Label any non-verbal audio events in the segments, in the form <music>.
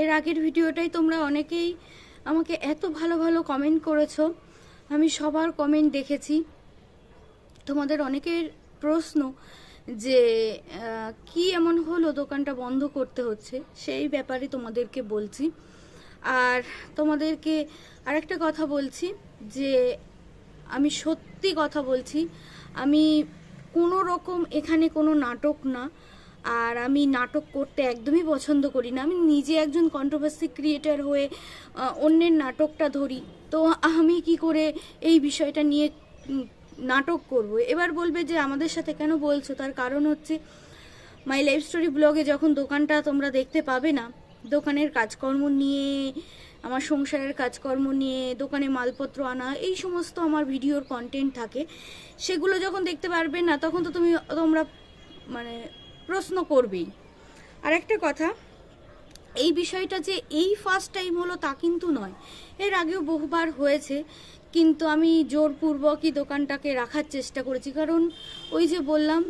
এর আগের ভিডিওটাই তোমরা অনেকেই আমাকে এত ভালো ভালো কমেন্ট করেছ। আমি সবার কমেন্ট দেখেছি। তোমাদের অনেকের প্রশ্ন যে কি এমন হলো দোকানটা বন্ধ করতে হচ্ছে, সেই ব্যাপারে তোমাদেরকে বলছি। আর তোমাদেরকে আরেকটা কথা বলছি যে, আমি সত্যি কথা বলছি, আমি কোনো রকম এখানে কোনো নাটক না। আর আমি নাটক করতে একদমই পছন্দ করি না। আমি নিজে একজন কন্ট্রোভার্সি ক্রিয়েটার হয়ে অন্যের নাটকটা ধরি। তো আমি কি করে এই বিষয়টা নিয়ে নাটক করব? এবার বলবে যে আমাদের সাথে কেন বলছো? তার কারণ হচ্ছে মাই লাইফ স্টোরি ব্লগে যখন দোকানটা তোমরা দেখতে পাবে না, দোকানের কাজকর্ম নিয়ে, আমার সংসারের কাজকর্ম নিয়ে, দোকানে মালপত্র আনা, এই সমস্ত আমার ভিডিওর কন্টেন্ট থাকে। সেগুলো যখন দেখতে পারবে না, তখন তো তুমি, তোমরা মানে প্রশ্ন করবেই আর একটা কথা, এই বিষয়টা যে এই ফার্স্ট টাইম হলো তা কিন্তু নয়। এর আগেও বহুবার হয়েছে, কিন্তু আমি জোরপূর্বকই দোকানটাকে রাখার চেষ্টা করেছি। কারণ ওই যে বললাম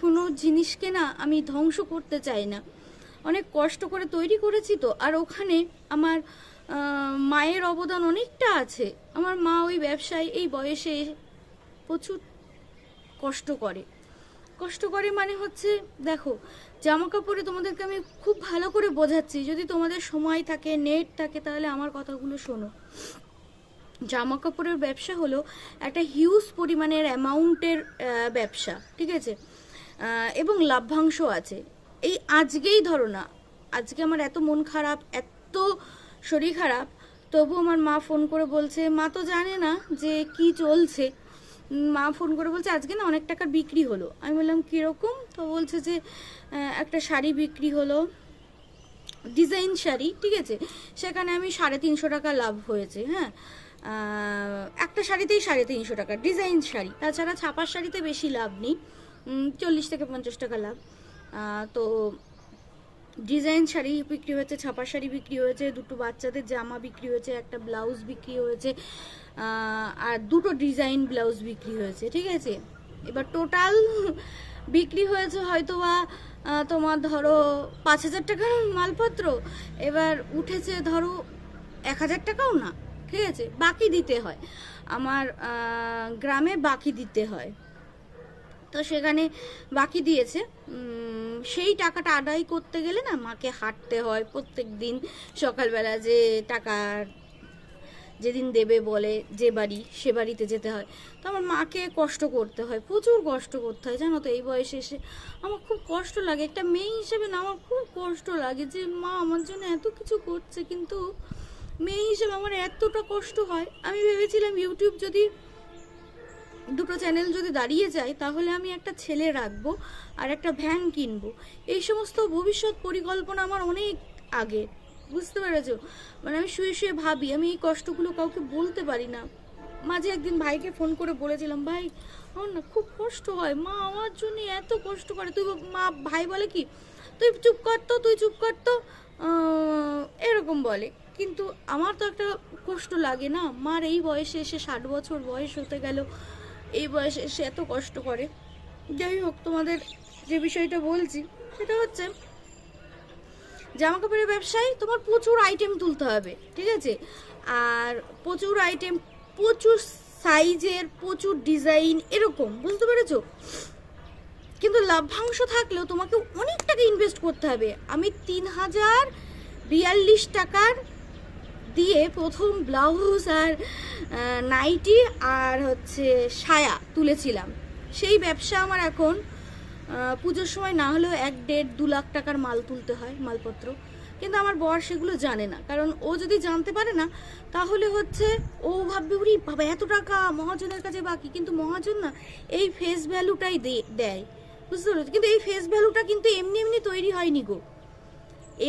কোনো জিনিসকে না আমি ধ্বংস করতে চাই না। অনেক কষ্ট করে তৈরি করেছি তো, আর ওখানে আমার মায়ের অবদান অনেকটা আছে। আমার মা ওই ব্যবসায় এই বয়সে প্রচুর কষ্ট করে। কষ্ট করে মানে হচ্ছে, দেখো জামা কাপড়ে তোমাদেরকে আমি খুব ভালো করে বোঝাচ্ছি। যদি তোমাদের সময় থাকে, নেট থাকে, তাহলে আমার কথাগুলো শোনো। জামা কাপড়ের ব্যবসা হলো একটা হিউজ পরিমাণের অ্যামাউন্টের ব্যবসা, ঠিক আছে? এবং লাভ্যাংশ আছে। এই আজকেই ধরো না, আজকে আমার এত মন খারাপ, এত শরীর খারাপ, তবু আমার মা ফোন করে বলছে, মা তো জানে না যে কি চলছে। মা ফোন করে বলছে, আজকে না অনেক টাকার বিক্রি হলো। আমি বললাম, কীরকম? তো বলছে যে একটা শাড়ি বিক্রি হলো, ডিজাইন শাড়ি, ঠিক আছে? সেখানে আমি সাড়ে তিনশো টাকা লাভ হয়েছে হ্যাঁ? একটা শাড়িতেই সাড়ে তিনশো টাকা, ডিজাইন শাড়ি। তাছাড়া ছাপার শাড়িতে বেশি লাভ নেই চল্লিশ থেকে পঞ্চাশ টাকা লাভ। তো ডিজাইন শাড়ি বিক্রি হয়েছে, ছাপার শাড়ি বিক্রি হয়েছে, দুটো বাচ্চাদের জামা বিক্রি হয়েছে, একটা ব্লাউজ বিক্রি হয়েছে। আর দুটো ডিজাইন ব্লাউজ বিক্রি হয়েছে, ঠিক আছে? এবার টোটাল <laughs> বিক্রি হয়েছে হয়তো বা তোমার ধরো পাঁচ হাজার টাকার মালপত্র। এবার উঠেছে ধরো এক হাজার টাকাও না, ঠিক আছে? বাকি দিতে হয়। আমার গ্রামে বাকি দিতে হয়। তো সেখানে বাকি দিয়েছে। সেই টাকাটা আদায় করতে গেলে না মাকে হাঁটতে হয় প্রত্যেক দিন সকালবেলা যে টাকা যেদিন দেবে বলে যে বাড়ি, সে বাড়িতে যেতে হয়। তো আমার মাকে কষ্ট করতে হয়, প্রচুর কষ্ট করতে হয়, জানো তো, এই বয়সে এসে। আমার খুব কষ্ট লাগে, একটা মেয়ে হিসেবে না, আমার খুব কষ্ট লাগে যে, মা আমার জন্য এত কিছু করছে, কিন্তু মেয়ে হিসেবে আমার এতটা কষ্ট হয়। আমি ভেবেছিলাম ইউটিউব যদি, দুটো চ্যানেল যদি দাঁড়িয়ে যায়, তাহলে আমি একটা ছেলে রাখব আর একটা ভ্যান কিনবো। এই সমস্ত ভবিষ্যৎ পরিকল্পনা আমার অনেক আগে। বুঝতে পেরেছ? মানে আমি শুয়ে শুয়ে ভাবি, আমি এই কষ্টগুলো কাউকে বলতে পারি না। মাঝে একদিন ভাইকে ফোন করে বলেছিলাম, ভাই, আমার না খুব কষ্ট হয়। মা আমার জন্য এত কষ্ট করে। তুই মা, ভাই বলে কি, তুই চুপ করতো তুই চুপ করতো এরকম বলে। কিন্তু আমার তো একটা কষ্ট লাগে না। মার এই বয়সে এসে ষাট বছর বয়স হতে গেল, এই বয়সে এসে এত কষ্ট করে। যাই হোক, তোমাদের যে বিষয়টা বলছি, সেটা হচ্ছে জামা কাপড়ের ব্যবসায় তোমার প্রচুর আইটেম তুলতে হবে, ঠিক আছে? আর প্রচুর আইটেম প্রচুর সাইজের প্রচুর ডিজাইন এরকম, বুঝতে পেরেছ? কিন্তু লাভ্যাংশ থাকলেও তোমাকে অনেক টাকা ইনভেস্ট করতে হবে। আমি তিন হাজার বিয়াল্লিশ টাকার দিয়ে প্রথম ব্লাউজ আর নাইটি আর হচ্ছে সায়া তুলেছিলাম। সেই ব্যবসা আমার এখন পুজোর সময় না হলেও এক দেড় দু লাখ টাকার মাল তুলতে হয় মালপত্র। কিন্তু আমার বর সেগুলো জানে না। কারণ ও যদি জানতে পারে না, তাহলে হচ্ছে ও ভাববে, উরি বাবা, এত টাকা, মহাজনের কাছে বাকি। কিন্তু মহাজন না এই ফেস ভ্যালুটাই দেয়। বুঝতে পেরেছ? কিন্তু এই ফেস ভ্যালুটা কিন্তু এমনি এমনি তৈরি হয়নি গো।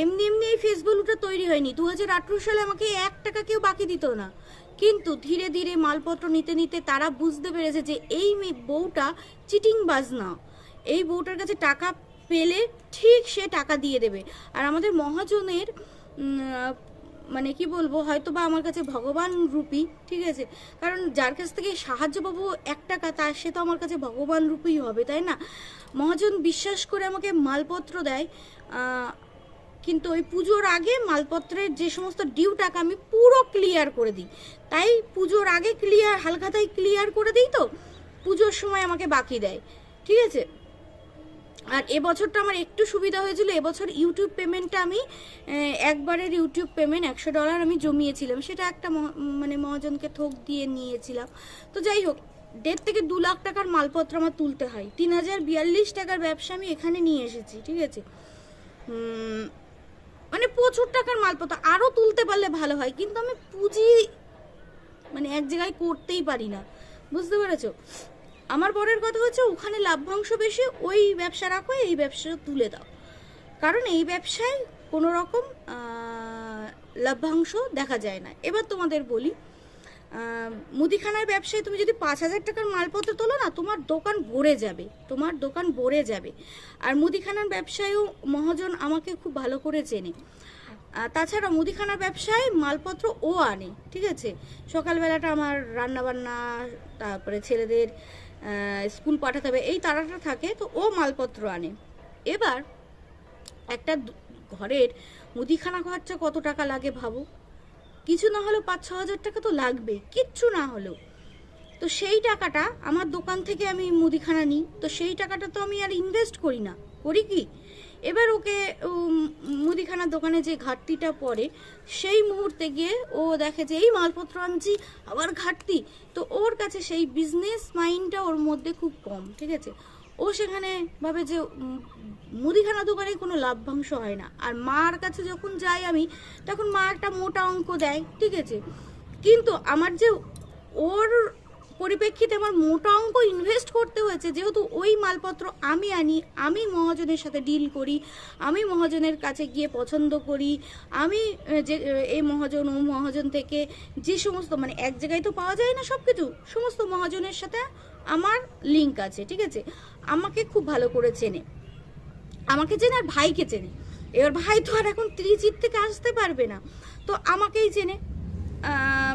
এমনি এমনি এই ফেস ভ্যালুটা তৈরি হয়নি। দু হাজার আঠেরো সালে আমাকে এক টাকা কেউ বাকি দিত না। কিন্তু ধীরে ধীরে মালপত্র নিতে নিতে তারা বুঝতে পেরেছে যে এই বউটা চিটিং বাজ না এই বউটার কাছে টাকা পেলে ঠিক সে টাকা দিয়ে দেবে। আর আমাদের মহাজনের মানে কি বলব হয়তো বা আমার কাছে ভগবান রূপী, ঠিক আছে? কারণ যার কাছ থেকে সাহায্য পাবো এক টাকা, তার সে তো আমার কাছে ভগবান রূপী হবে, তাই না? মহাজন বিশ্বাস করে আমাকে মালপত্র দেয় কিন্তু ওই পুজোর আগে মালপত্রের যে সমস্ত ডিউ টাকা আমি পুরো ক্লিয়ার করে দিই। তাই পুজোর আগে ক্লিয়ার হালখাতায় ক্লিয়ার করে দিই তো, পুজোর সময় আমাকে বাকি দেয়, ঠিক আছে? আর এবছরটা আমার একটু সুবিধা হয়েছিল এবছর ইউটিউব পেমেন্টটা আমি একবারের ইউটিউব পেমেন্ট একশো ডলার আমি জমিয়েছিলাম। সেটা একটা মানে মহাজনকে থোক দিয়ে নিয়েছিলাম। তো যাই হোক, দেড় থেকে দু লাখ টাকার মালপত্র আমার তুলতে হয়। তিন হাজার বিয়াল্লিশ টাকার ব্যবসা আমি এখানে নিয়ে এসেছি, ঠিক আছে? মানে প্রচুর টাকার মালপত্র। আরও তুলতে পারলে ভালো হয়, কিন্তু আমি পুঁজি মানে এক জায়গায় করতেই পারি না। বুঝতে পেরেছ? আমার বরের কথা হচ্ছে ওখানে লাভ্যাংশ বেশি, ওই ব্যবসা রাখো, এই ব্যবসা তুলে দাও। কারণ এই ব্যবসায় কোনো রকম লাভ্যাংশ দেখা যায় না। এবার তোমাদের বলি মুদিখানার ব্যবসায় তুমি যদি পাঁচ হাজার টাকার মালপত্র তোলো না, তোমার দোকান ভরে যাবে, তোমার দোকান ভরে যাবে। আর মুদিখানার ব্যবসায়ও মহাজন আমাকে খুব ভালো করে চেনে। তাছাড়া মুদিখানার ব্যবসায় মালপত্র ও আনে, ঠিক আছে? সকালবেলাটা আমার রান্নাবান্না, তারপরে ছেলেদের স্কুল পাঠাতে হবে, এই তারাটা থাকে তো ও মালপত্র আনে। এবার একটা ঘরের মুদিখানা খরচা কত টাকা লাগে ভাবো? কিছু না হলেও পাঁচ, ছ হাজার টাকা তো লাগবে, কিচ্ছু না হলেও। তো সেই টাকাটা আমার দোকান থেকে আমি মুদিখানা নিই, তো সেই টাকাটা তো আমি আর ইনভেস্ট করি না। করি কি? এবার ওকে মুদিখানার দোকানে যে ঘাটতিটা পড়ে, সেই মুহূর্তে গিয়ে ও দেখে যে, এই মালপত্র আনছি, আবার ঘাটতি। তো ওর কাছে সেই বিজনেস মাইন্ডটা ওর মধ্যে খুব কম, ঠিক আছে? ও সেখানে ভাবে যে মুদিখানা দোকানে কোনো লাভ্যাংশ হয় না। আর মার কাছে যখন যাই আমি, তখন মা একটা মোটা অঙ্ক দেয়, ঠিক আছে? কিন্তু আমার যে ওর পরিপ্রেক্ষিতে আমার মোটা অঙ্ক ইনভেস্ট করতে হয়েছে, যেহেতু ওই মালপত্র আমি আনি, আমি মহাজনের সাথে ডিল করি, আমি মহাজনের কাছে গিয়ে পছন্দ করি, আমি যে এই মহাজন, ও মহাজন থেকে যে সমস্ত মানে এক জায়গায় তো পাওয়া যায় না সব কিছু সমস্ত মহাজনের সাথে আমার লিঙ্ক আছে, ঠিক আছে? আমাকে খুব ভালো করে চেনে। আমাকে চেনে আর ভাইকে চেনে। এবার ভাই তো আর এখন ত্রিচিত থেকে আসতে পারবে না। তো আমাকেই চেনে।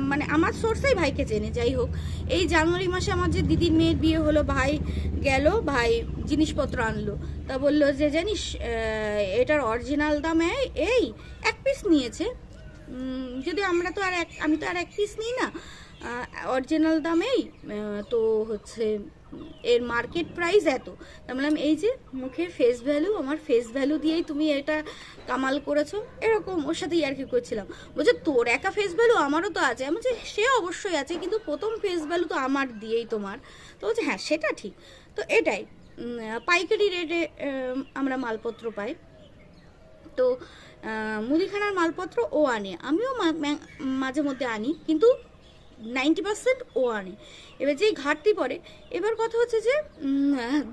মানে আমার সোর্সেই ভাইকে চেনে, যাই হোক। এই জানুয়ারি মাসে আমার যে দিদির মেয়ের বিয়ে হলো, ভাই গেল, ভাই জিনিসপত্র আনলো। তা বলল যে, জানিস এটার অরিজিনাল দাম এই- এক পিস নিয়েছে। যদি আমরা তো আর এক, আমি তো আর এক পিস নিই না অরিজিনাল দামেই তো হচ্ছে এর মার্কেট প্রাইস এত। তা বললাম, এই যে মুখের ফেস ভ্যালু আমার ফেস ভ্যালু দিয়েই তুমি এটা কামাল করেছ? এরকম ওর সাথে ইয়ার্কি করছিলাম। বলছে, তোর একা ফেস ভ্যালু আমারও তো আছে। আমি বলছি, সে অবশ্যই আছে, কিন্তু প্রথম ফেস ভ্যালু তো আমার দিয়েই তোমার। তো বলছে হ্যাঁ সেটা ঠিক। তো এটাই। পাইকারি রেটে আমরা মালপত্র পাই। তো মুদিখানার মালপত্র ও আনে। আমিও মাঝে মধ্যে আনি, কিন্তু নাইনটি পার্সেন্ট ও আনে। এবার যেই ঘাটতি পড়ে, এবার কথা হচ্ছে যে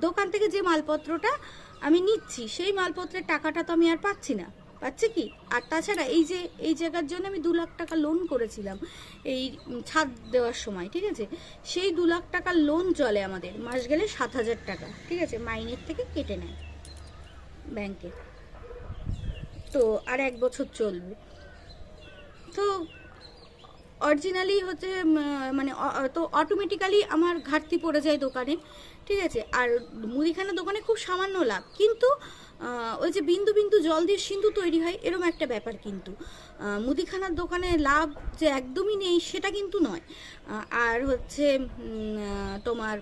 দোকান থেকে যে মালপত্রটা আমি নিচ্ছি, সেই মালপত্রের টাকাটা তো আমি আর পাচ্ছি না। পাচ্ছি কি? আর তাছাড়া এই যে, এই জায়গার জন্য আমি দু লাখ টাকা লোন করেছিলাম, এই ছাদ দেওয়ার সময়, ঠিক আছে? সেই দু লাখ টাকার লোন চলে আমাদের, মাস গেলে সাত হাজার টাকা, ঠিক আছে? মাইনের থেকে কেটে নেয় ব্যাংকে তো আর এক বছর চলবে। তো অরিজিনালি হচ্ছে মানে তো অটোমেটিক্যালি আমার ঘাটতি পড়ে যায় দোকানে, ঠিক আছে? আর মুদিখানা দোকানে খুব সামান্য লাভ। কিন্তু ওই যে বিন্দু বিন্দু জল দিয়ে সিন্ধু তৈরি হয় এরকম একটা ব্যাপার কিন্তু। মুদিখানার দোকানে লাভ যে একদমই নেই, সেটা কিন্তু নয়। আর হচ্ছে তোমার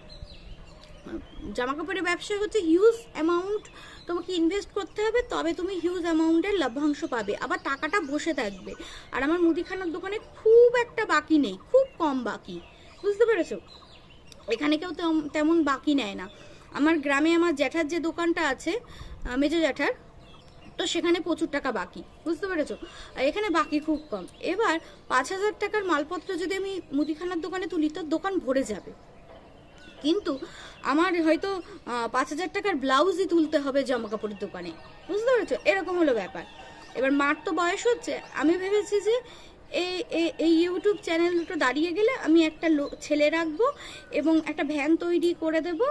জামা কাপড়ের ব্যবসায় হচ্ছে হিউজ অ্যামাউন্ট তোমাকে ইনভেস্ট করতে হবে, তবে তুমি হিউজ অ্যামাউন্টের লাভ্যাংশ পাবে। আবার টাকাটা বসে থাকবে। আর আমার মুদিখানার দোকানে খুব একটা বাকি নেই, খুব কম বাকি। বুঝতে পেরেছ? এখানে কেউ তেম- তেমন বাকি নেয় না। আমার গ্রামে আমার জ্যাঠার যে দোকানটা আছে মেজো জ্যাঠার, তো সেখানে প্রচুর টাকা বাকি। বুঝতে পেরেছ? এখানে বাকি খুব কম। এবার পাঁচ হাজার টাকার মালপত্র যদি আমি মুদিখানার দোকানে তুলি, তো দোকান ভরে যাবে। কিন্তু আমার হয়তো পাঁচ হাজার টাকার ব্লাউজই তুলতে হবে জামা কাপড়ের দোকানে। বুঝতে পেরেছ? এরকম হলো ব্যাপার। এবার মার তো বয়স হচ্ছে, আমি ভেবেছি যে এই, এই- ইউটিউব চ্যানেলটা দাঁড়িয়ে গেলে আমি একটা ছেলে রাখব এবং একটা ভ্যান তৈরি করে দেবো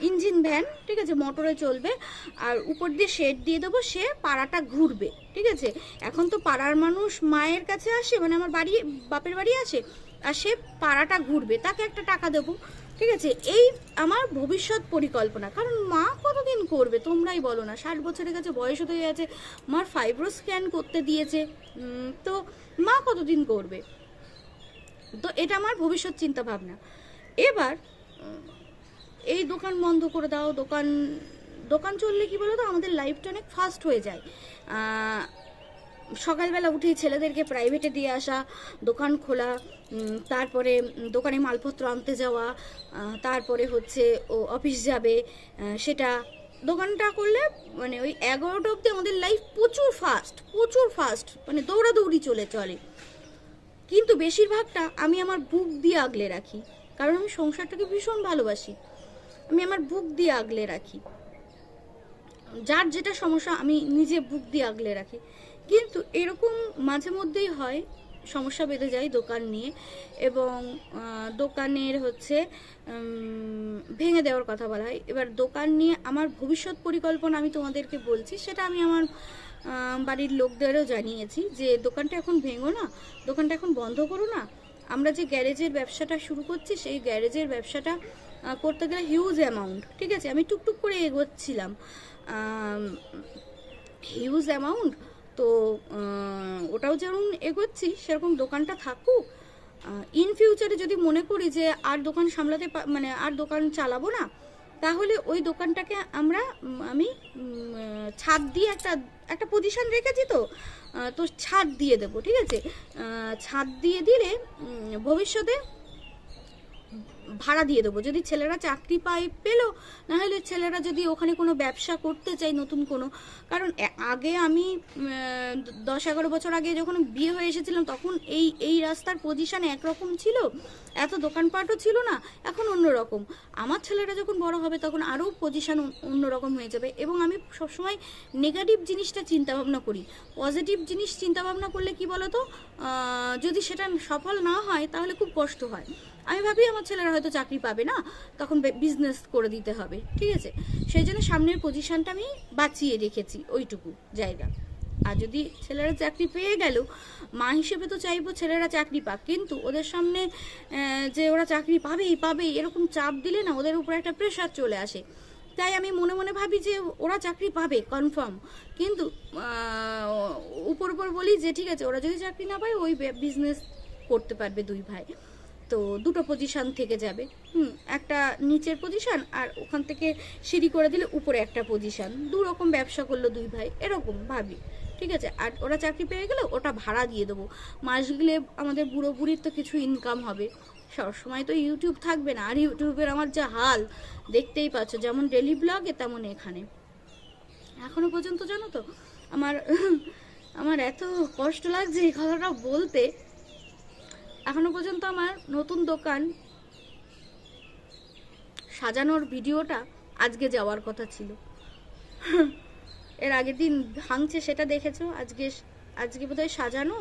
ইঞ্জিন ভ্যান, ঠিক আছে, মোটরে চলবে, আর উপর দিয়ে শেড দিয়ে দেবো, সে পাড়াটা ঘুরবে, ঠিক আছে? এখন তো পাড়ার মানুষ মায়ের কাছে আসে মানে আমার বাড়ি, বাপের বাড়ি আসে আর সে পাড়াটা ঘুরবে, তাকে একটা টাকা দেবো। ঠিক আছে? এই আমার ভবিষ্যৎ পরিকল্পনা। কারণ মা কতদিন করবে তোমরাই বলো না। ষাট বছরের কাছে বয়স হতে গেছে, মার ফাইব্রো স্ক্যান করতে দিয়েছে। তো মা কতদিন করবে? তো এটা আমার ভবিষ্যৎ চিন্তা ভাবনা এবার এই দোকান বন্ধ করে দাও। দোকান দোকান চললে কি বলো তো আমাদের লাইফটা অনেক ফাস্ট হয়ে যায়। সকালবেলা উঠেই ছেলেদেরকে প্রাইভেটে দিয়ে আসা, দোকান খোলা তারপরে দোকানে মালপত্র আনতে যাওয়া তারপরে হচ্ছে ও অফিস যাবে সেটা দোকানটা করলে মানে ওই এগারোটা অবধি আমাদের লাইফ প্রচুর ফাস্ট প্রচুর ফাস্ট মানে দৌড়াদৌড়ি চলে চলে। কিন্তু বেশিরভাগটা আমি আমার বুক দিয়ে আগলে রাখি, কারণ আমি সংসারটাকে ভীষণ ভালোবাসি। আমি আমার বুক দিয়ে আগলে রাখি। যার যেটা সমস্যা আমি নিজে বুক দিয়ে আগলে রাখি। কিন্তু এরকম মাঝে মধ্যেই হয়, সমস্যা বেঁধে যায় দোকান নিয়ে এবং দোকানের হচ্ছে ভেঙে দেওয়ার কথা বলা হয়। এবার দোকান নিয়ে আমার ভবিষ্যৎ পরিকল্পনা আমি তোমাদেরকে বলছি, সেটা আমি আমার বাড়ির লোকদেরও জানিয়েছি যে দোকানটা এখন ভেঙো না, দোকানটা এখন বন্ধ করো না। আমরা যে গ্যারেজের ব্যবসাটা শুরু করছি, সেই গ্যারেজের ব্যবসাটা করতে গেলে হিউজ অ্যামাউন্ট ঠিক আছে? আমি টুকটুক করে এগোচ্ছিলাম। হিউজ অ্যামাউন্ট তো ওটাও যেমন এগোচ্ছি, সেরকম দোকানটা থাকুক। ইন ফিউচারে যদি মনে করি যে আর দোকান সামলাতে মানে আর দোকান চালাবো না, তাহলে ওই দোকানটাকে আমরা আমি ছাদ দিয়ে একটা একটা পজিশন রেখেছি তো তো ছাদ দিয়ে দেবো, ঠিক আছে? ছাদ দিয়ে দিলে ভবিষ্যতে ভাড়া দিয়ে দেবো। যদি ছেলেরা চাকরি পায়, পেল। না হলে ছেলেরা যদি ওখানে কোনো ব্যবসা করতে চাই নতুন কোনো। কারণ আগে আমি দশ এগারো বছর আগে যখন বিয়ে হয়ে এসেছিলাম, তখন এই এই রাস্তার পজিশন একরকম ছিল। এত দোকানপাটও ছিল না, এখন অন্যরকম আমার ছেলেরা যখন বড় হবে তখন আরও পজিশন অন্যরকম হয়ে যাবে এবং আমি সবসময় নেগেটিভ জিনিসটা চিন্তা ভাবনা করি। পজিটিভ জিনিস চিন্তাভাবনা করলে কি বলতো? যদি সেটা সফল না হয় তাহলে খুব কষ্ট হয়। আমি ভাবি আমার ছেলেরা হয়তো চাকরি পাবে না, তখন বিজনেস করে দিতে হবে, ঠিক আছে? সেই জন্য সামনের পজিশানটা আমি বাঁচিয়ে রেখেছি, ওইটুকু জায়গা। আর যদি ছেলেরা চাকরি পেয়ে গেল, মা হিসেবে তো চাইব ছেলেরা চাকরি পাক, কিন্তু ওদের সামনে যে ওরা চাকরি পাবেই পাবেই, এরকম চাপ দিলে না ওদের উপরে একটা প্রেশার চলে আসে। তাই আমি মনে মনে ভাবি যে ওরা চাকরি পাবে কনফার্ম কিন্তু উপর উপর বলি যে ঠিক আছে, ওরা যদি চাকরি না পায়, ওই বিজনেস করতে পারবে দুই ভাই। তো দুটো পজিশন থেকে যাবে। হুম, একটা নিচের পজিশন আর ওখান থেকে সিঁড়ি করে দিলে উপরে একটা পজিশন দু রকম ব্যবসা করল দুই ভাই, এরকম ভাবি। ঠিক আছে? আর ওরা চাকরি পেয়ে গেলে ওটা ভাড়া দিয়ে দেবো। মাস গেলে আমাদের বুড়ো বুড়ির তো কিছু ইনকাম হবে। সবসময় তো ইউটিউব থাকবে না। আর ইউটিউবের আমার যা হাল, দেখতেই পাচ্ছ, যেমন ডেলি ব্লগে তেমন এখানে। এখনও পর্যন্ত জানো তো, আমার আমার এত কষ্ট লাগছে এই কথাটা বলতে। এখনও পর্যন্ত আমার নতুন দোকান সাজানোর ভিডিওটা আজকে যাওয়ার কথা ছিল। এর আগের দিন ভাঙছে, সেটা দেখেছ? আজকে আজকে বোধহয় সাজানো?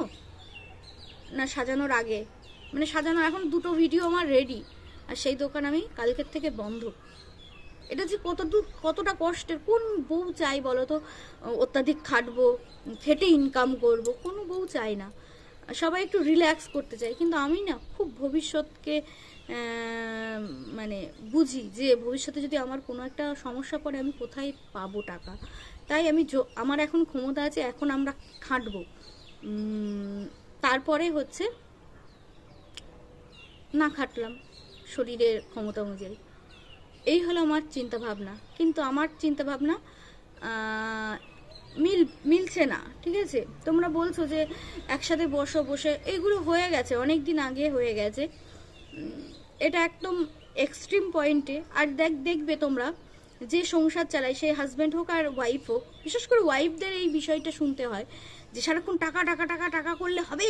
না, সাজানোর আগে। মানে সাজানো এখন দুটো ভিডিও আমার রেডি আর সেই দোকান আমি কালকের থেকে বন্ধ। এটা যে কত দূর, কতটা কষ্টের, কোন বউ চাই বলো তো? অত্যাধিক খাটবো, খেটে ইনকাম করব, কোনো বউ চাই না। সবাই একটু রিল্যাক্স করতে চাই কিন্তু আমি না, খুব ভবিষ্যৎকে মানে বুঝি যে ভবিষ্যতে যদি আমার কোনো একটা সমস্যা পড়ে, আমি কোথায় পাবো টাকা? তাই আমি আমার এখন ক্ষমতা আছে, এখন আমরা খাটব। তারপরে হচ্ছে না খাটলাম শরীরের ক্ষমতা অনুযায়ী। এই হলো আমার চিন্তা ভাবনা কিন্তু আমার চিন্তা ভাবনা মিল, মিলছে না, ঠিক আছে? তোমরা বলছো যে একসাথে বসো, বসে এইগুলো হয়ে গেছে অনেক দিন আগে হয়ে গেছে। এটা একদম এক্সট্রিম পয়েন্টে আর দেখ, দেখবে তোমরা যে সংসার চালায়, সে হাজব্যান্ড হোক আর ওয়াইফ হোক, বিশেষ করে ওয়াইফদের এই বিষয়টা শুনতে হয় যে সারাক্ষণ টাকা টাকা টাকা টাকা করলে হবে?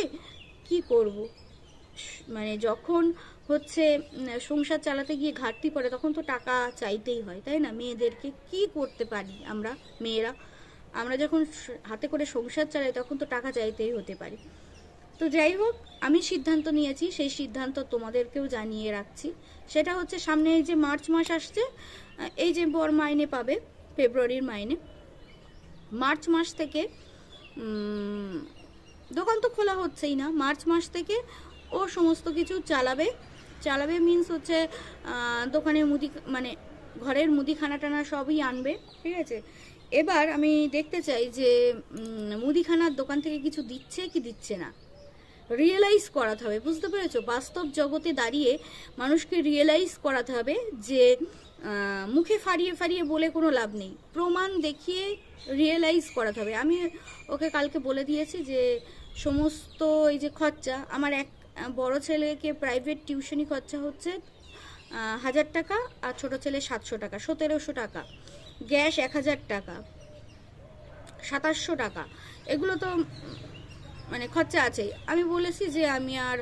কি করব? মানে যখন হচ্ছে সংসার চালাতে গিয়ে ঘাটতি পড়ে, তখন তো টাকা চাইতেই হয়, তাই না? মেয়েদেরকে কি করতে পারি আমরা, মেয়েরা? আমরা যখন হাতে করে সংসার চালাই, তখন তো টাকা চাইতেই হতে পারি। তো যাই হোক, আমি সিদ্ধান্ত নিয়েছি, সেই সিদ্ধান্ত তোমাদেরকেও জানিয়ে রাখছি। সেটা হচ্ছে সামনে এই যে মার্চ মাস আসছে এই যে বর মাইনে পাবে, ফেব্রুয়ারির মাইনে। মার্চ মাস থেকে দোকান তো খোলা হচ্ছেই না। মার্চ মাস থেকে ও সমস্ত কিছু চালাবে। চালাবে মিন্স হচ্ছে দোকানের মুদি মানে ঘরের মুদিখানা টানা সবই আনবে, ঠিক আছে? এবার আমি দেখতে চাই যে মুদিখানার দোকান থেকে কিছু দিচ্ছে কি দিচ্ছে না। রিয়েলাইজ করাতে হবে। বুঝতে পেরেছ? বাস্তব জগতে দাঁড়িয়ে মানুষকে রিয়েলাইজ করাতে হবে যে মুখে ফাড়িয়ে ফাড়িয়ে বলে কোনো লাভ নেই। প্রমাণ দেখিয়ে রিয়েলাইজ করাতে হবে। আমি ওকে কালকে বলে দিয়েছি যে, সমস্ত এই যে খরচা, আমার এক বড় ছেলেকে প্রাইভেট টিউশনি খরচা হচ্ছে হাজার টাকা আর ছোট ছেলে সাতশো টাকা, সতেরোশো টাকা। গ্যাস এক হাজার টাকা, সাতাশশো টাকা। এগুলো তো মানে খরচা আছে। আমি বলেছি যে আমি আর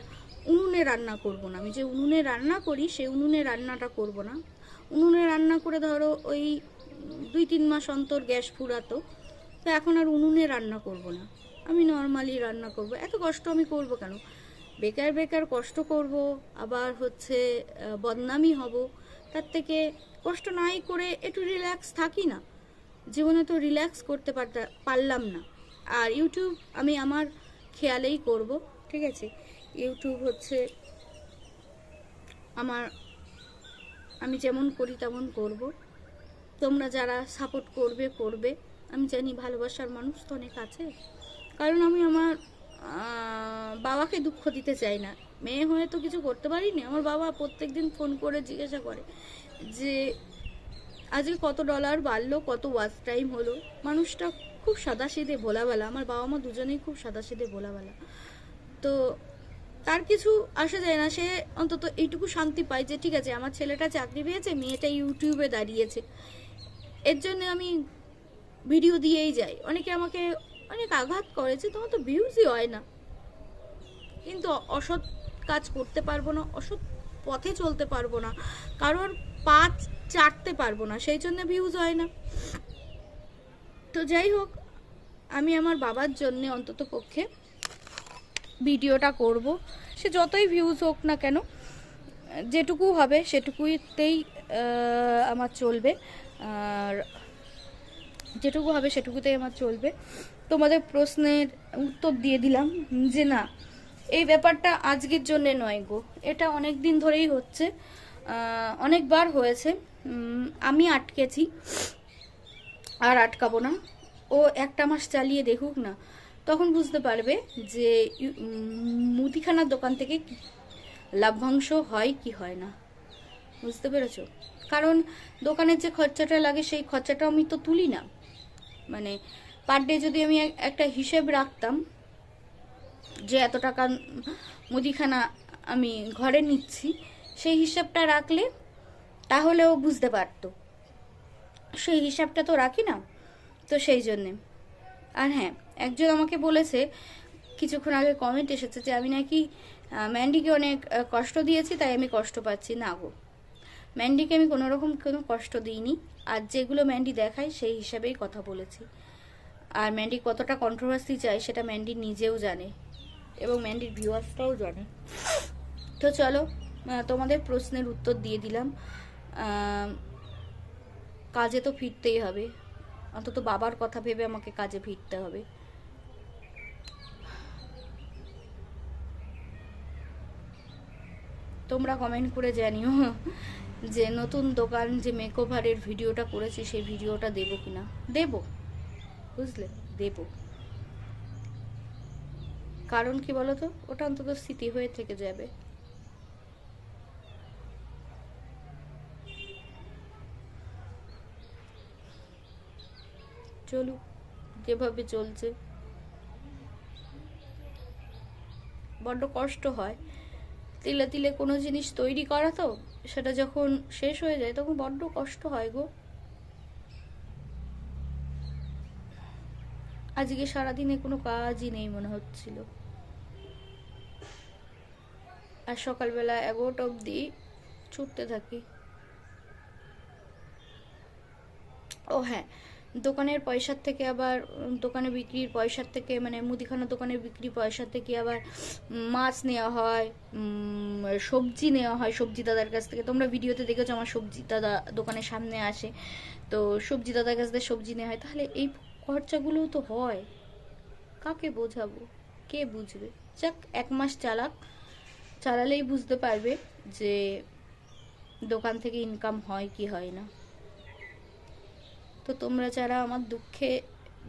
উনুনে রান্না করব না। আমি যে উনুনে রান্না করি সেই উনুনে রান্নাটা করব না। উনুনে রান্না করে ধরো ওই দুই তিন মাস অন্তর গ্যাস ফুরাতো, তো এখন আর উনুনে রান্না করব না। আমি নর্মালি রান্না করব। এত কষ্ট আমি করব কেন? বেকার বেকার কষ্ট করব, আবার হচ্ছে বদনামি হব। তার থেকে কষ্ট নাই করে একটু রিল্যাক্স থাকি না। জীবনে তো রিল্যাক্স করতে পারলাম না। আর ইউটিউব আমি আমার খেয়ালেই করব। ঠিক আছে। ইউটিউব হচ্ছে আমার আমি যেমন করি তেমন করব। তোমরা যারা সাপোর্ট করবে করবে। আমি জানি ভালোবাসার মানুষ তো অনেক আছে। কারণ আমি আমার বাবাকে দুঃখ দিতে চাই না। মেয়ে হয়ে তো কিছু করতে পারিনি। আমার বাবা প্রত্যেক দিন ফোন করে জিজ্ঞাসা করে যে আজকে কত ডলার বাড়লো কত ওয়াচ টাইম হলো? মানুষটা খুব সাদা সাদাসিধে ভোলাবেলা আমার বাবা মা দুজনেই খুব সাদা সাদাসিধে ভোলাবেলা তো তার কিছু আসা যায় না। সে অন্তত এইটুকু শান্তি পায় যে, ঠিক আছে, আমার ছেলেটা চাকরি পেয়েছে, মেয়েটা ইউটিউবে দাঁড়িয়েছে। এর জন্য আমি ভিডিও দিয়েই যাই। অনেকে আমাকে অনেক আঘাত করেছে তোমার তো ভিউজই হয় না। কিন্তু অসৎ কাজ করতে পারব না, অসৎ পথে চলতে পারব না, কারোর পা চাটতে পারব না, সেই জন্য ভিউজ হয় না। তো যাই হোক, আমি আমার বাবার জন্য অন্তত পক্ষে ভিডিওটা করব। সে যতই ভিউজ হোক না কেন, যেটুকু হবে সেটুকুতেই আমার চলবে। আর যেটুকু হবে সেটুকুতেই আমার চলবে। তোমাদের প্রশ্নের উত্তর দিয়ে দিলাম যে না, এই ব্যাপারটা আজকের জন্য নয় গো। এটা অনেক দিন ধরেই হচ্ছে অনেকবার হয়েছে। আমি আটকেছি, আর আটকাবো না। ও একটা মাস চালিয়ে দেখুক না, তখন বুঝতে পারবে যে মুদিখানার দোকান থেকে লাভ্যাংশ হয় কি হয় না। বুঝতে পেরেছ? কারণ দোকানের যে খরচাটা লাগে, সেই খরচাটা আমি তো তুলি না। মানে পার ডে যদি আমি একটা হিসেব রাখতাম যে এত টাকা মুদিখানা আমি ঘরে নিচ্ছি, সেই হিসাবটা রাখলে তাহলেও বুঝতে পারতো। সেই হিসাবটা তো রাখি না। তো সেই জন্যে। আর হ্যাঁ একজন আমাকে বলেছে, কিছুক্ষণ আগে কমেন্ট এসেছে যে, আমি নাকি ম্যান্ডিকে অনেক কষ্ট দিয়েছি, তাই আমি কষ্ট পাচ্ছি। না গো। ম্যান্ডিকে আমি কোনো রকম কোনো কষ্ট দিইনি। আর যেগুলো ম্যান্ডি দেখায়, সেই হিসাবেই কথা বলেছি। আর ম্যান্ডি কতটা কন্ট্রোভার্সি চায়, সেটা ম্যান্ডি নিজেও জানে। এবং ম্যান্ডির ভিউয়ার্সটাও জানে। তো চলো তোমাদের প্রশ্নের উত্তর দিয়ে দিলাম। কাজে তো ফিরতেই হবে। অন্তত বাবার কথা ভেবে আমাকে কাজে ফিরতে হবে। তোমরা কমেন্ট করে জানিও যে নতুন দোকান যে মেকওভারের ভিডিওটা করেছি সেই ভিডিওটা দেবো কিনা। দেব, বুঝলে? দেব। কারণ কি বলো তো ওটা অন্তত স্মৃতি হয়ে থেকে যাবে। চলুক, যেভাবে চলছে। বড্ড কষ্ট হয়। তিলে তিলে কোনো জিনিস তৈরি করা তো, সেটা যখন শেষ হয়ে যায় তখন বড্ড কষ্ট হয় গো। আজকে সারাদিনে কোনো কাজই নেই মনে হচ্ছিল। আর সকালবেলা এগারোটা অবধি ছুটতে থাকি। ও হ্যাঁ দোকানের পয়সার থেকে আবার দোকানে বিক্রির পয়সার থেকে মানে মুদিখানা দোকানের বিক্রি পয়সা থেকে আবার মাছ নেওয়া হয় সবজি নেওয়া হয় সবজি দাদার কাছ থেকে। তোমরা ভিডিওতে দেখেছ আমার সবজি দাদা দোকানের সামনে আসে। তো সবজি দাদার কাছ থেকে সবজি নেওয়া হয়। তাহলে এই খরচাগুলোও তো হয়। কাকে বোঝাবো? কে বুঝবে? যাক, এক মাস চালাক। চালালেই বুঝতে পারবে যে দোকান থেকে ইনকাম হয় কি হয় না। তো তোমরা যারা আমার দুঃখে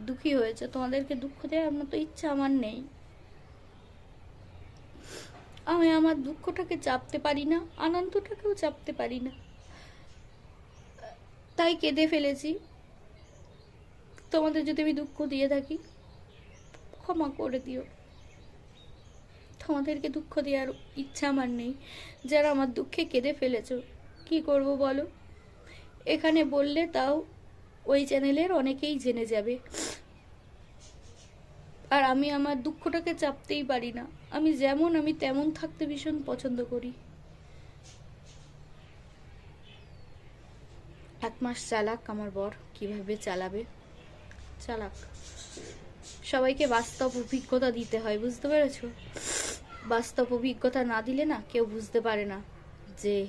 দুঃখী হয়েছে, তোমাদেরকে দুঃখ দেওয়ার মতো ইচ্ছা আমার নেই। আমি আমার দুঃখটাকে চাপতে পারি না, আনন্দটাকেও চাপতে পারি না। তাই কেঁদে ফেলেছি। তোমাদের যদি আমি দুঃখ দিয়ে থাকি, ক্ষমা করে দিও। তোমাদেরকে দুঃখ দেওয়ার ইচ্ছা আমার নেই। যারা আমার দুঃখে কেঁদে ফেলেছো, কি করব বলো? এখানে বললে তাও ওই চ্যানেলের অনেকেই জেনে যাবে। আর আমি আমার দুঃখটাকে চাপতেই পারি না। আমি যেমন, আমি তেমন থাকতে ভীষণ পছন্দ করি। এক মাস চালাক আমার বর, কীভাবে চালাবে? চালাক। সবাইকে বাস্তব অভিজ্ঞতা দিতে হয়, বুঝতে পেরেছ? বাস্তব অভিজ্ঞতা না দিলে না কেউ বুঝতে পারে না যে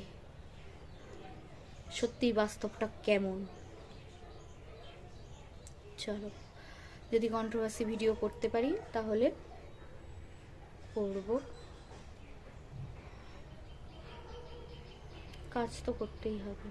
সত্যি বাস্তবটা কেমন। চলো। যদি কন্ট্রোভার্সি ভিডিও করতে পারি তাহলে করব। কাজ তো করতেই হবে।